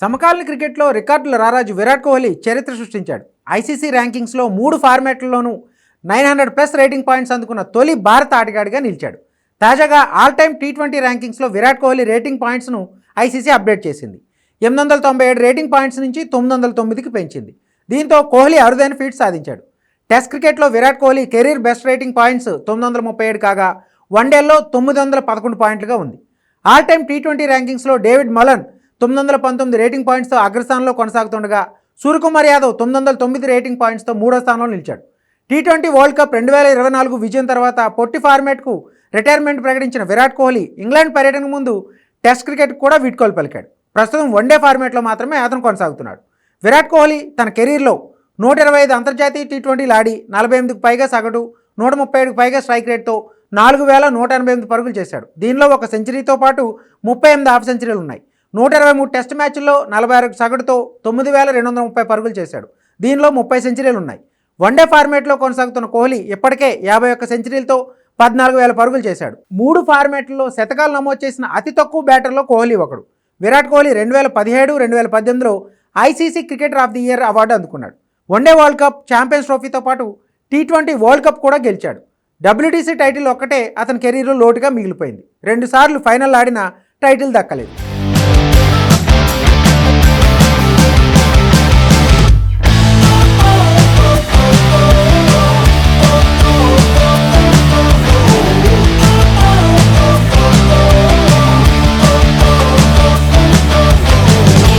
సమకాలీన క్రికెట్లో రికార్డుల రారాజు విరాట్ కోహ్లీ చరిత్ర సృష్టించాడు. ఐసీసీ ర్యాంకింగ్స్లో మూడు ఫార్మాట్లలోనూ nine hundred plus rating points అందుకున్న తొలి భారత ఆటగాడిగా నిలిచాడు. తాజాగా ఆల్ టైమ్ టీ ట్వంటీ ర్యాంకింగ్స్లో విరాట్ కోహ్లీ రేటింగ్ పాయింట్స్ను ఐసీసీ అప్డేట్ చేసింది. ఎనిమిది వందల తొంభై ఏడు రేటింగ్ పాయింట్స్ నుంచి తొమ్మిది వందల తొమ్మిదికి పెంచింది. దీంతో కోహ్లీ అరుదైన ఫీట్ సాధించాడు. టెస్ట్ క్రికెట్లో Virat Kohli career best rating points తొమ్మిది వందల ముప్పై ఏడు కాగా వన్డేల్లో తొమ్మిది వందల పదకొండు పాయింట్లుగా ఉంది. ఆల్ టైమ్ టీ ట్వంటీ ర్యాంకింగ్స్లో డేవిడ్ మలన్ తొమ్మిది వందల పంతొమ్మిది రేటింగ్ పాయింట్స్తో అగ్రస్థానంలో కొనసాగుతుండగా సూర్యకుమార్ యాదవ్ తొమ్మిది వందల తొమ్మిది రేటింగ్ పాయింట్స్తో మూడో స్థానంలో నిలిచాడు. టీ ట్వంటీ వరల్డ్ కప్ రెండు వేల ఇరవై నాలుగు విజయం తర్వాత పొట్టి ఫార్మాట్కు రిటైర్మెంట్ ప్రకటించిన విరాట్ కోహ్లీ ఇంగ్లాండ్ పర్యటనకు ముందు టెస్ట్ క్రికెట్ కూడా వీడ్కోలు పలికాడు. ప్రస్తుతం వన్డే ఫార్మాట్లో మాత్రమే అతను కొనసాగుతున్నాడు. విరాట్ కోహ్లీ తన కెరీర్లో నూట ఇరవై ఐదు అంతర్జాతీయ టీ ట్వంటీలు ఆడి నలభై ఎనిమిదికి పైగా సగటు నూట ముప్పై ఏడుకు పైగా స్ట్రైక్ రేట్తో నాలుగు వేల నూట ఎనభై ఎనిమిది పరుగులు చేశాడు. దీనిలో ఒక సెంచరీతో పాటు ముప్పై ఎనిమిది హాఫ్ సెంచరీలు ఉన్నాయి. నూట ఇరవై మూడు టెస్ట్ మ్యాచ్ల్లో నలభై ఆరు సగటుతో తొమ్మిది వేల రెండు వందల ముప్పై పరుగులు చేశాడు. దీనిలో ముప్పై సెంచరీలు ఉన్నాయి. వన్డే ఫార్మేట్లో కొనసాగుతున్న కోహ్లీ ఇప్పటికే యాభై ఒక్క సెంచరీలతో పద్నాలుగు వేల పరుగులు చేశాడు. మూడు ఫార్మేట్లలో శతకాలు నమోదు చేసిన అతి తక్కువ బ్యాటర్లో కోహ్లీ ఒకడు. విరాట్ కోహ్లీ రెండు వేల పదిహేడు రెండు వేల పద్దెనిమిదిలో ICC cricketer of the year award అందుకున్నాడు. One day world cup champions ట్రోఫీతో పాటు టీ ట్వంటీ వరల్డ్ కప్ కూడా గెలిచాడు. డబ్ల్యూటీసీ టైటిల్ ఒక్కటే అతని కెరీర్లో లోటుగా మిగిలిపోయింది. రెండుసార్లు ఫైనల్ ఆడిన టైటిల్ దక్కలేదు.